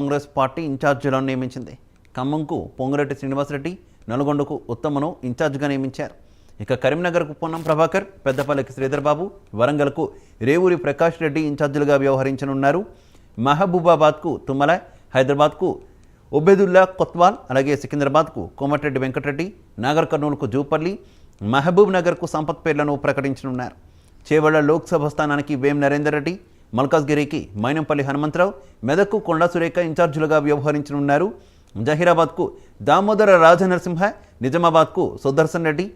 Congress party ఇన్ఛార్జీలను నియమించింది. ఖమ్మంకు పొంగిరెడ్డి శ్రీనివాసరెడ్డి నల్గొండకు ఉత్తమను ఇన్ఛార్జిగా నియమించారు. ఇక కరీంనగర్కు పొన్నం ప్రభాకర్ పెద్దపల్లికి శ్రీధర్బాబు వరంగల్కు రేవూరి ప్రకాష్ రెడ్డి ఇన్ఛార్జీలుగా వ్యవహరించనున్నారు. మహబూబాబాద్కు తుమ్మల హైదరాబాద్కు ఉబేదుల్లా కొత్వాల్ అలాగే సికింద్రాబాద్కు కోమటిరెడ్డి వెంకటరెడ్డి నాగర్ కర్నూలుకు జూపల్లి మహబూబ్ నగర్కు సంపత్ పేర్లను ప్రకటించనున్నారు. చేవళ్ళ లోక్సభ స్థానానికి వేం నరేందర్ రెడ్డి మల్కాజ్గిరికి మైనంపల్లి హనుమంతరావు మెదక్కు కొండా సురేఖ ఇన్ఛార్జీలుగా వ్యవహరించనున్నారు. జహీరాబాద్కు దామోదర రాజనరసింహ నిజామాబాద్కు సుదర్శన్ రెడ్డి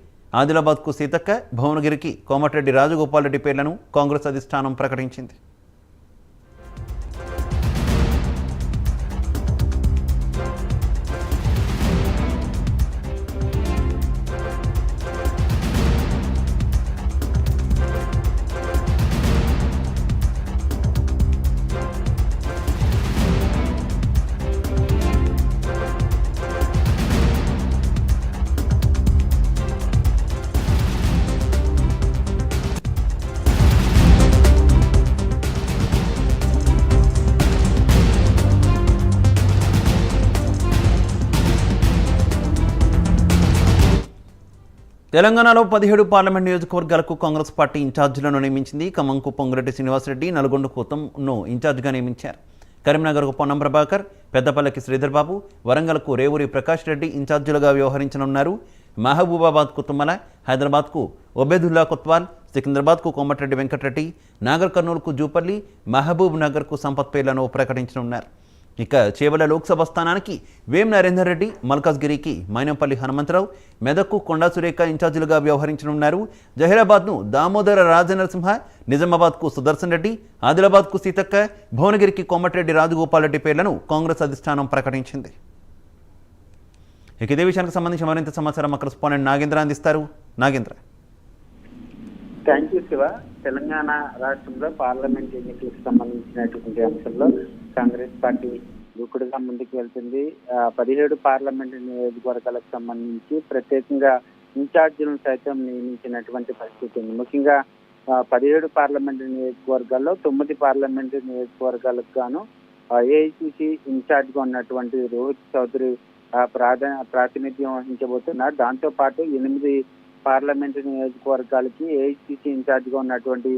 ఆదిలాబాద్కు సీతక్క భువనగిరికి కోమటిరెడ్డి రాజగోపాల్ రెడ్డి పేర్లను కాంగ్రెస్ అధిష్టానం ప్రకటించింది. తెలంగాణలో పదిహేడు పార్లమెంట్ నియోజకవర్గాలకు కాంగ్రెస్ పార్టీ ఇన్ఛార్జీలను నియమించింది ఖమ్మంకు పొంగిరెడ్డి శ్రీనివాసరెడ్డి నల్గొండకు ఉత్తమ్ను ఇన్ఛార్జిగా నియమించారు. కరీంనగర్కు పొన్నం ప్రభాకర్ పెద్దపల్లికి శ్రీధర్ బాబు వరంగల్కు రేవూరి ప్రకాష్ రెడ్డి ఇన్ఛార్జీలుగా వ్యవహరించనున్నారు. మహబూబాబాద్కు తుమ్మల హైదరాబాద్కు ఒబేదుల్లా కొత్వాల్ సికింద్రాబాద్కు కోమటిరెడ్డి వెంకటరెడ్డి నాగర్ కర్నూలుకు జూపల్లి మహబూబ్ నగర్కు సంపత్ పేర్లను ప్రకటించనున్నారు. ఇక చేవల లోక్సభ స్థానానికి వేం నరేందర్ రెడ్డి మల్కాజ్గిరికి మైనంపల్లి హనుమంతరావు మెదక్కు కొండా సురేఖ ఇన్ఛార్జీలుగా వ్యవహరించనున్నారు. జహీరాబాద్ను దామోదర రాజనరసింహ నిజామాబాద్కు సుదర్శన్ రెడ్డి ఆదిలాబాద్కు సీతక్క భువనగిరికి కోమటిరెడ్డి రాజగోపాల్ రెడ్డి పేర్లను కాంగ్రెస్ అధిష్టానం ప్రకటించింది. ఇక ఇదే విషయానికి సంబంధించి మరింత సమాచారం మా కరెస్పాండెంట్ నాగేంద్ర అందిస్తారు. నాగేంద్ర. థ్యాంక్ యూ శివ తెలంగాణ రాష్ట్రంలో పార్లమెంట్ ఎన్నికలకు సంబంధించినటువంటి అంశంలో కాంగ్రెస్ పార్టీ దూకుడుగా ముందుకు వెళ్తుంది. పదిహేడు పార్లమెంట్ నియోజకవర్గాలకు సంబంధించి ప్రత్యేకంగా ఇన్ఛార్జీలను సైతం నియమించినటువంటి పరిస్థితి ఉంది. ముఖ్యంగా పదిహేడు పార్లమెంట్ నియోజకవర్గాల్లో తొమ్మిది పార్లమెంట్ నియోజకవర్గాలకు గాను ఏఐసిసి ఇన్ఛార్జ్గా ఉన్నటువంటి రోహిత్ చౌదరి ప్రాధాన్య ప్రాతినిధ్యం వహించబోతున్నారు. దాంతో పాటు ఎనిమిది పార్లమెంట్ నియోజకవర్గాలకి ఏఐసిసి ఇన్ఛార్జిగా ఉన్నటువంటి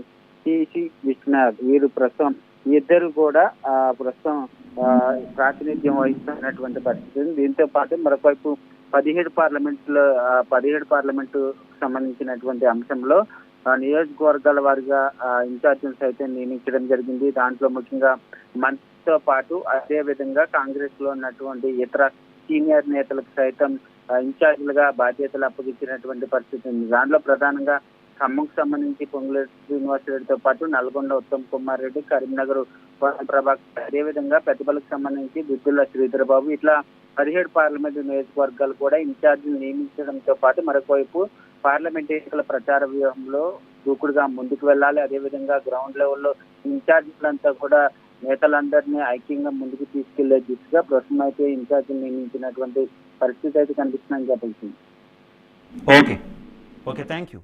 సిసి విశ్వనాథ్. వీరు ప్రస్తుతం ఇద్దరు కూడా ఆ, ప్రస్తుతం ఆ, ప్రాతినిధ్యం వహిస్తున్నటువంటి పరిస్థితి దీంతో పాటు మరొకవైపు పదిహేడు పార్లమెంట్లో పదిహేడు పార్లమెంటు సంబంధించినటువంటి అంశంలో నియోజకవర్గాల వారిగా ఇన్ఛార్జీలు అయితే నియమించడం జరిగింది. దాంట్లో ముఖ్యంగా మంత్రితో పాటు అదే విధంగా కాంగ్రెస్లో ఉన్నటువంటి ఇతర సీనియర్ నేతలకు సైతం ఇన్ఛార్జీలుగా బాధ్యతలు అప్పగించినటువంటి పరిస్థితి ఉంది. దాంట్లో ప్రధానంగా ఖమ్మంకు సంబంధించి పొంగులేటి శ్రీనివాసరెడ్డితో పాటు నల్గొండ ఉత్తమ్ కుమార్ రెడ్డి కరీంనగర్ ప్రభాకర్ అదేవిధంగా పెద్దపల్లికి సంబంధించి దుద్దుల శ్రీధర్ బాబు ఇట్లా పదిహేడు పార్లమెంటు నియోజకవర్గాలు కూడా ఇన్ఛార్జీలు నియమించడంతో పాటు మరొక వైపు పార్లమెంట్ ఎన్నికల ప్రచార వ్యూహంలో దూకుడుగా ముందుకు వెళ్ళాలి. అదేవిధంగా గ్రౌండ్ లెవెల్లో ఇన్ఛార్జీలంతా కూడా నేతలందరినీ ఐక్యంగా ముందుకు తీసుకెళ్ళే దిశగా ప్రస్తుతం అయితే ఇన్ఛార్జీలు నియమించినటువంటి పరిస్థితి అయితే కనిపిస్తుందని చెప్పాల్సింది ఓకే ఓకే థ్యాంక్ యూ